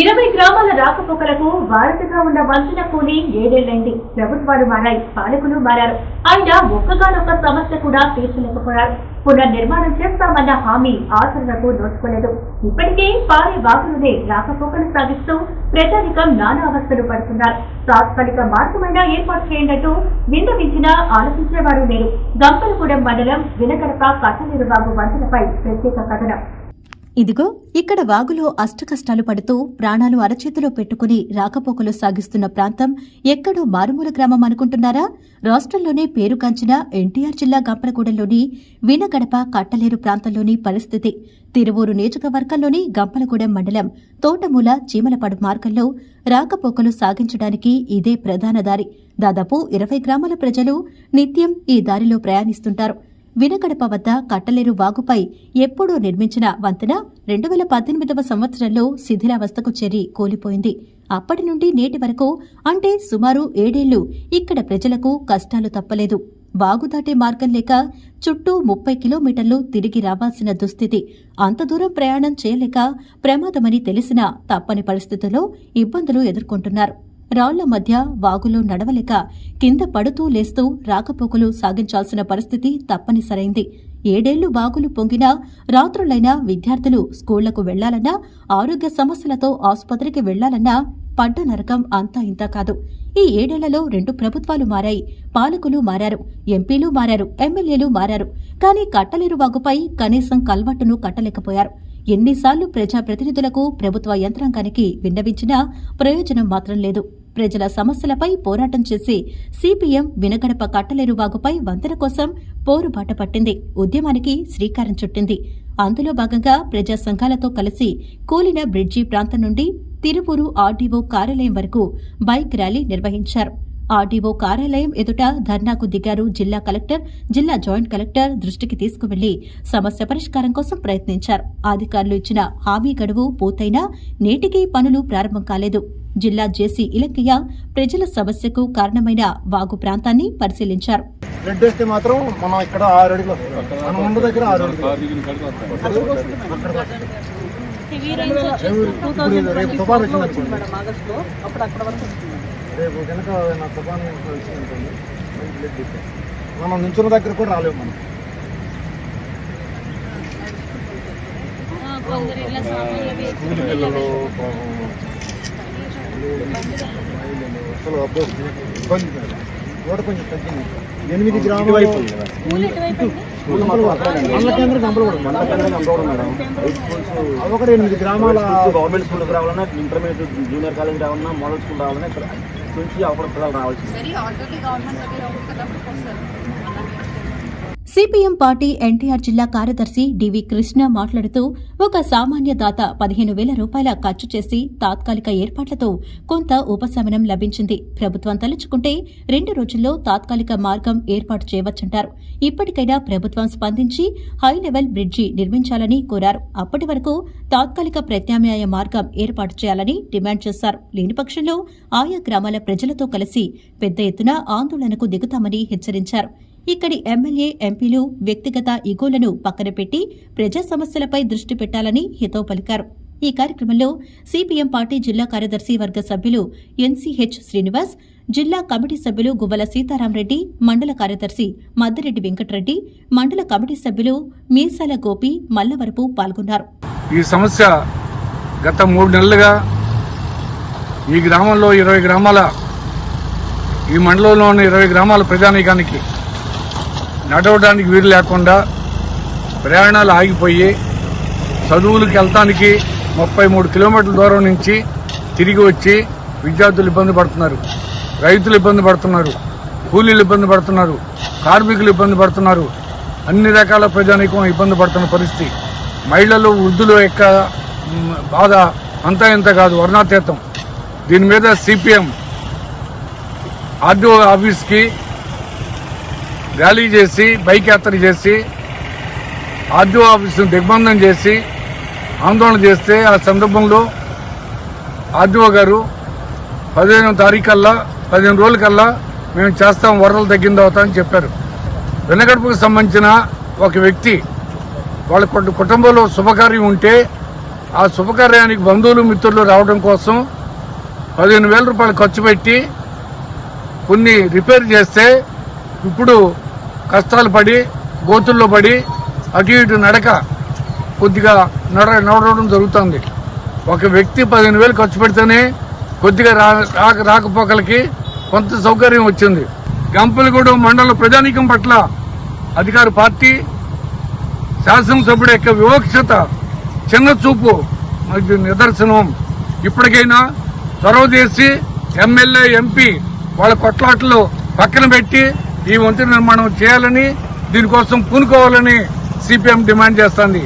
ఇరవై గ్రామాల రాకపోకలకు వారసుగా ఉన్న వంతెన కూలి ఏడేళ్ళైంది. ప్రభుత్వాలు మారాయి. పాలకులు మారారు. అయినా ఒక్కగానొక్క సమస్య కూడా తీర్చలేకపోయారు. పునర్నిర్మాణం చేస్తామన్న హామీ ఆచరణకు నోచుకోలేదు. ఇప్పటికే పారి వాగులునే రాకపోకలు సాగిస్తూ ప్రజానికం నానా అవస్థలు పడుతున్నారు. తాత్కాలిక మార్గమైనా ఏర్పాటు చేయండి విన్నవించినా ఆలోచించేవారు లేరు. గంపలగూడెం మండలం వినగడప కట్టలేరు వాగు వంతెనపై ప్రత్యేక కథనం. ఇదిగో ఇక్కడ వాగులో అష్టకష్టాలు పడుతూ ప్రాణాలు అరచేతిలో పెట్టుకుని రాకపోకలు సాగిస్తున్న ప్రాంతం ఎక్కడో మారుమూల గ్రామం అనుకుంటున్నారా? రాష్ట్రంలోనే పేరుగాంచిన ఎన్టీఆర్ జిల్లా గంపలగూడెంలోని వినగడప కట్టలేరు ప్రాంతంలోని పరిస్థితి. తిరువూరు నియోజకవర్గంలోని గంపలగూడెం మండలం తోటమూల చీమలపాడు మార్గంలో రాకపోకలు సాగించడానికి ఇదే ప్రధాన దారి. దాదాపు ఇరవై గ్రామాల ప్రజలు నిత్యం ఈ దారిలో ప్రయాణిస్తుంటారు. వినకడప వద్ద కట్టలేరు వాగుపై ఎప్పుడూ నిర్మించిన వంతెన రెండు వేల పద్దెనిమిదవ సంవత్సరంలో శిథిలావస్థకు చేరి కూలిపోయింది. అప్పటి నుండి నేటి వరకు అంటే సుమారు ఏడేళ్ళు ఇక్కడ ప్రజలకు కష్టాలు తప్పలేదు. వాగు దాటే మార్గం లేక చుట్టూ ముప్పై కిలోమీటర్లు తిరిగి రావాల్సిన దుస్థితి అంత దూరం ప్రయాణం చేయలేక ప్రమాదమని తెలిసినా తప్పని పరిస్థితుల్లో ఇబ్బందులు ఎదుర్కొంటున్నారు. రాళ్ళ మధ్య వాగులో నడవలేక కింద పడుతూ లేస్తూ రాకపోకలు సాగించాల్సిన పరిస్థితి తప్పనిసరైంది. ఏడేళ్ళు బాగులు పొంగినా రాత్రులైనా విద్యార్థులు స్కూళ్ళకు వెళ్ళాలన్నా ఆరోగ్య సమస్యలతో ఆసుపత్రికి వెళ్ళాలన్నా పడ్డ నరకం అంతా ఇంతా కాదు. ఈ ఏడేళ్ళలో రెండు ప్రభుత్వాలు మారాయి. పాలకులు మారారు ఎంపీలు మారారు ఎమ్మెల్యేలు మారారు. కానీ కట్టలేరు వాగుపై కనీసం కల్వట్టును కట్టలేకపోయారు. ఎన్నిసార్లు ప్రజాప్రతినిధులకు ప్రభుత్వ యంత్రాంగానికి విన్నవించినా ప్రయోజనం మాత్రం లేదు. ప్రజల సమస్యలపై పోరాటం చేసి సిపిఎం వినగడప కట్టలేరు వాగుపై వంతెన కోసం పోరుబాట పట్టింది. ఉద్యమానికి శ్రీకారం చుట్టింది. అందులో భాగంగా ప్రజా సంఘాలతో కలిసి కూలిన బ్రిడ్జి ప్రాంతం నుండి తిరుపూరు ఆర్డీఓ కార్యాలయం వరకు బైక్ ర్యాలీ నిర్వహించారు. ఆర్డీఓ కార్యాలయం ఎదుట ధర్నాకు దిగారు జిల్లా కలెక్టర్ జిల్లా జాయింట్ కలెక్టర్ దృష్టికి తీసుకువెళ్ళి సమస్య పరిష్కారం కోసం ప్రయత్నించారు. అధికారులు ఇచ్చిన హామీ గడువు పూర్తయినా నేటికీ పనులు ప్రారంభం కాలేదు. జిల్లా జేసీ ఇలక్కయ్య ప్రజల సమస్యకు కారణమైన వాగు ప్రాంతాన్ని పరిశీలించారు బ్లడ్ వేస్తే మాత్రం మనం ఇక్కడ ఆరు అడుగులు వస్తుంది. మన ముందు దగ్గర ఆరు అడుగులు అక్కడ ఇప్పుడు ఇది రేపు తుఫాన్ వచ్చింది అనుకోండి రేపు కనుక నా తుఫాన్ వచ్చింది అనుకోండి మనకి బ్లడ్ ఇస్తాం. మనం నించున్న దగ్గర కూడా రాలేము మనం అసలు ఇబ్బంది కొంచెం తగ్గింది ఎనిమిది గ్రామాలు మండల కేంద్రం గంపలగూడెం. అవి ఒకటి ఎనిమిది గ్రామాల గవర్నమెంట్ స్కూల్కి రావాలన్నా ఇంటర్మీడియట్ జూనియర్ కాలేజ్ రావాలన్నా మోడల్ స్కూల్ రావాలన్నా ఇక్కడ నుంచి అక్కడ పిల్లలు రావాల్సింది. సిపిఎం పార్టీ ఎన్టీఆర్ జిల్లా కార్యదర్శి డివి కృష్ణ మాట్లాడుతూ ఒక సామాన్య దాత పదిహేను వేల రూపాయల ఖర్చు చేసి తాత్కాలిక ఏర్పాట్లతో కొంత ఉపశమనం లభించింది. ప్రభుత్వం తలుచుకుంటే రెండు రోజుల్లో తాత్కాలిక మార్గం ఏర్పాటు చేయవచ్చంటారు. ఇప్పటికైనా ప్రభుత్వం స్పందించి హై లెవెల్ బ్రిడ్జి నిర్మించాలని కోరారు. అప్పటి వరకు తాత్కాలిక ప్రత్యామ్నాయ మార్గం ఏర్పాటు చేయాలని డిమాండ్ చేశారు. లేని పక్షంలో ఆయా గ్రామాల ప్రజలతో కలిసి పెద్ద ఎత్తున ఆందోళనకు దిగుతామని హెచ్చరించారు. ఇక్కడి ఎమ్మెల్యే ఎంపీలు వ్యక్తిగత ఇగోలను పక్కన పెట్టి ప్రజా సమస్యలపై దృష్టి పెట్టాలని హితవు పలికారు. ఈ కార్యక్రమంలో సిపిఎం పార్టీ జిల్లా కార్యదర్శి వర్గ సభ్యులు ఎన్సీహెచ్ శ్రీనివాస్ జిల్లా కమిటీ సభ్యులు గువ్వల సీతారామరెడ్డి మండల కార్యదర్శి మద్దిరెడ్డి వెంకటరెడ్డి మండల కమిటీ సభ్యులు మీసాల గోపి మల్లవరపు పాల్గొన్నారు. ఈ సమస్య గత మూడు నెలలుగా ఈ గ్రామంలో ఇరవై గ్రామాల ఈ మండలంలోని ఇరవై గ్రామాల ప్రజానీకానికి నడవడానికి వీలు లేకుండా ప్రయాణాలు ఆగిపోయి చదువులకు వెళ్తానికి ముప్పై మూడు కిలోమీటర్ల దూరం నుంచి తిరిగి వచ్చి విద్యార్థులు ఇబ్బంది పడుతున్నారు. రైతులు ఇబ్బంది పడుతున్నారు. కూలీలు ఇబ్బంది పడుతున్నారు. కార్మికులు ఇబ్బంది పడుతున్నారు. అన్ని రకాల ప్రజానీకం ఇబ్బంది పడుతున్న పరిస్థితి. మహిళలు వృద్ధులు యొక్క బాధ అంతా ఇంత కాదు వర్ణాతీతం. దీని మీద సిపిఎం ఆర్డీఓ ఆఫీస్కి ర్యాలీ చేసి బైక్ యాత్ర చేసి ఆర్డీఓ ఆఫీసును దిగ్బంధం చేసి ఆందోళన చేస్తే ఆ సందర్భంలో ఆర్డీఓ గారు పదిహేను తారీఖు కల్లా పదిహేను రోజుల కల్లా మేము చేస్తాం వరదలు తగ్గిన తర్వాత అని చెప్పారు. వెనగడుపుకు సంబంధించిన ఒక వ్యక్తి వాళ్ళ కుటుంబంలో శుభకార్యం ఉంటే ఆ శుభకార్యానికి బంధువులు మిత్రులు రావడం కోసం పదిహేను వేల రూపాయలు ఖర్చు పెట్టి కొన్ని రిపేర్ చేస్తే ఇప్పుడు కష్టాలు పడి గోతుల్లో పడి అటు ఇటు నడక కొద్దిగా నడ నడవడం జరుగుతుంది. ఒక వ్యక్తి పదిహేను వేలు ఖర్చు పెడితేనే కొద్దిగా రా రాక రాకపోకలకి కొంత సౌకర్యం వచ్చింది. గంపలగూడెం మండల ప్రజానీకం పట్ల అధికార పార్టీ శాసనసభ్యుడి యొక్క వివక్షత చిన్న చూపు మరియు నిదర్శనం. ఇప్పటికైనా చొరవ చేసి ఎమ్మెల్యే ఎంపీ వాళ్ళ కొట్లాటలు పక్కన పెట్టి ఈ వంతెన నిర్మాణం చేయాలని దీనికోసం పూనుకోవాలని సిపిఎం డిమాండ్ చేస్తోంది.